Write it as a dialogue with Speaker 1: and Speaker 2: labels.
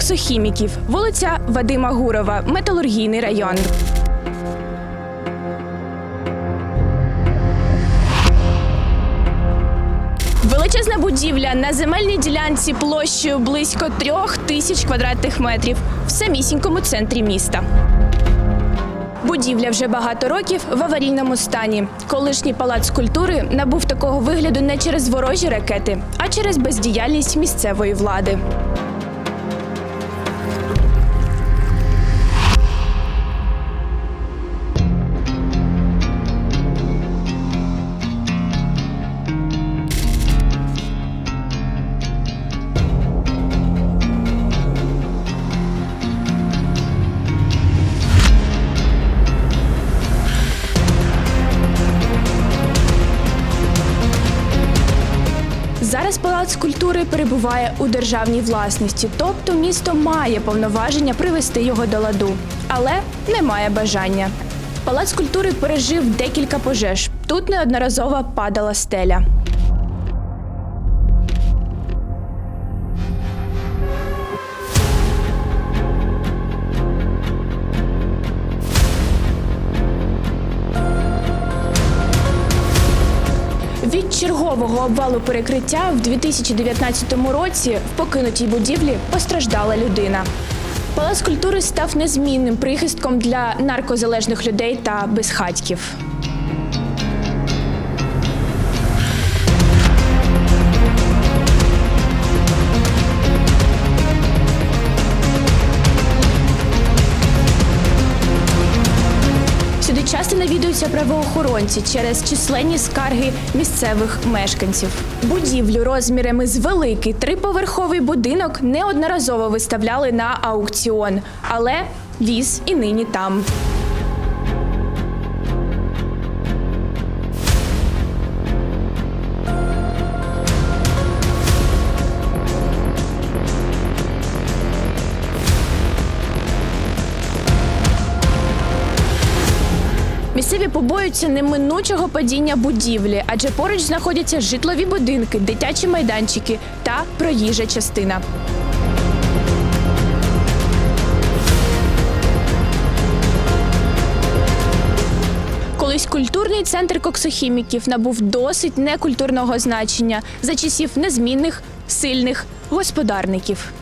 Speaker 1: коксохіміків, вулиця Вадима Гурова, металургійний район. Величезна будівля на земельній ділянці площею близько трьох тисяч квадратних метрів в самісінькому центрі міста. Будівля вже багато років в аварійному стані. Колишній палац культури набув такого вигляду не через ворожі ракети, а через бездіяльність місцевої влади. Зараз палац культури перебуває у державній власності, тобто місто має повноваження привести його до ладу, але не має бажання. Палац культури пережив декілька пожеж. Тут неодноразово падала стеля. Від чергового обвалу перекриття в 2019 році в покинутій будівлі постраждала людина. Палац культури став незмінним прихистком для наркозалежних людей та безхатьків. Часто навідуються правоохоронці через численні скарги місцевих мешканців. Будівлю розмірами з великий триповерховий будинок неодноразово виставляли на аукціон, але віз і нині там. Місцеві побоюються неминучого падіння будівлі, адже поруч знаходяться житлові будинки, дитячі майданчики та проїжджа частина. Колись культурний центр коксохіміків набув досить некультурного значення за часів незмінних сильних господарників.